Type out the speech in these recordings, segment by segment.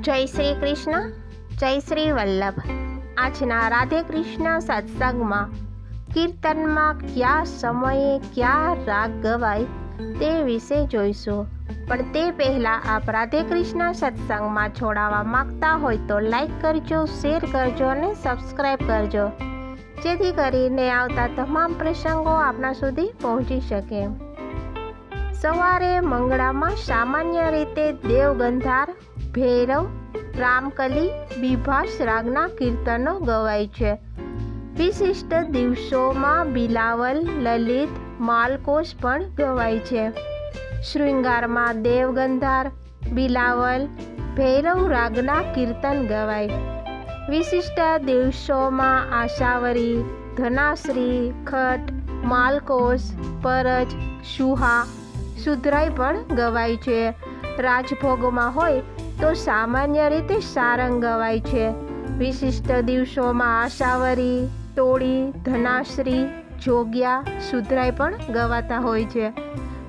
જય શ્રી કૃષ્ણ, જય શ્રી વલ્લભ. આજના રાધે કૃષ્ણ સત્સંગમાં કીર્તનમાં કયા સમયે કયા રાગ ગવાય તે વિશે જોઈશું. પણ તે પહેલાં આપ રાધે કૃષ્ણ સત્સંગમાં જોડાવા માંગતા હોય તો લાઈક કરજો, શેર કરજો અને સબસ્ક્રાઈબ કરજો. જેથી કરીને આવતા તમામ પ્રસંગો આપના સુધી પહોંચી શકે. સવારે મંગળામાં સામાન્ય રીતે દેવગંધાર, ભૈરવ, રામકલી, બિભાસ, રાગના કીર્તનો ગવાય છે. વિશિષ્ટ દિવસોમાં બિલાવલ, લલિત, માલકોશ પણ ગવાય છે. શૃંગારમાં દેવગંધાર, બિલાવલ, ભૈરવ, રાગના કીર્તન ગવાય. વિશિષ્ટ દિવસોમાં આશાવરી, ધનાશ્રી, ખટ, માલકોશ, પરજ સુહા સુધરાઈ પણ ગવાય છે. રાજભોગમાં હોય તો સામાન્ય રીતે સારંગ ગવાય છે. વિશિષ્ટ દિવસોમાં આશાવરી તોળી ધનાશ્રી, જોગ્યા સુધરાઈ પણ ગવાતા હોય છે.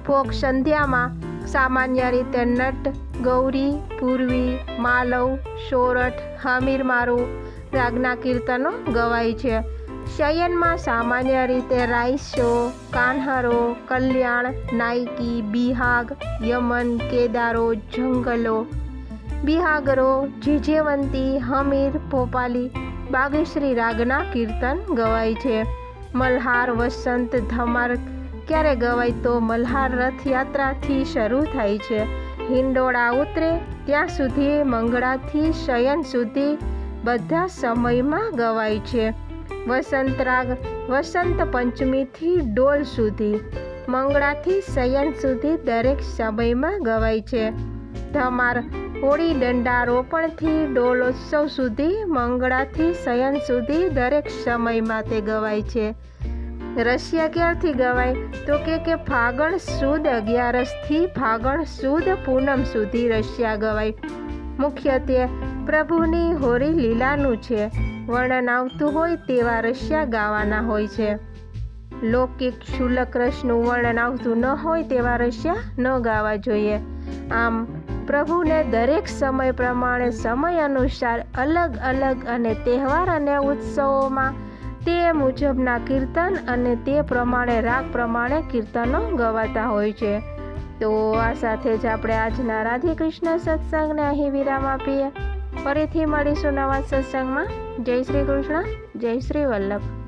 ભોગ સંધ્યામાં સામાન્ય રીતે નટ, ગૌરી, પૂર્વી, માલવ, સોરઠ હમીર મારું રાગના કીર્તનો ગવાય છે. શયનમાં સામાન્ય રીતે રાઈસો કાન્હારો, કલ્યાણ નાયકી બિહાગ, યમન, કેદારો, જંગલો. બિહાગરો, જીજેવંતી, હમીર, ભોપાલી, બાગેશ્રી, રાગના કીર્તન ગવાય છે. મલ્હાર, વસંત ધમાર ક્યારે ગવાય તો મલ્હાર રથયાત્રાથી શરૂ થાય છે. હિંડોળા ઉતરે ત્યાં સુધી, મંગળાથી શયન સુધી, બધા સમયમાં ગવાય છે. વસંત રાગ વસંત પંચમીથી ડોલ સુધી, મંગળાથી શયન સુધી દરેક સમયમાં ગવાય છે. ધમાર, હોળી દંડા રોપણથી ડોલોત્સવ સુધી, મંગળાથી શયન સુધી દરેક સમયમાં તે ગવાય છે. રશિયા ક્યારથી ગવાય? તો કે કે ફાગણ સુદ અગિયારસથી ફાગણ સુદ પૂનમ સુધી રશિયા ગવાય. મુખ્યત્વે પ્રભુની હોરી લીલાનું છે. વર્ણન આવતું હોય તેવા રશિયા ગાવાના હોય છે. લૌકિક શુલ્ક રસનું વર્ણન આવતું ન હોય તેવા રશિયા ન ગાવા જોઈએ. આમ, પ્રભુને દરેક સમય પ્રમાણે સમય અનુસાર અલગ અલગ અને તહેવાર અને ઉત્સવોમાં તે મુજબના કીર્તન અને તે પ્રમાણે રાગ પ્રમાણે કીર્તનો ગવાતા હોય છે. તો આ સાથે જ આપણે આજના રાધે કૃષ્ણ સત્સંગને અહીં વિરામ આપીએ. ફરીથી મળીશું નવા સત્સંગમાં. જય શ્રી કૃષ્ણ, જય શ્રી વલ્લભ.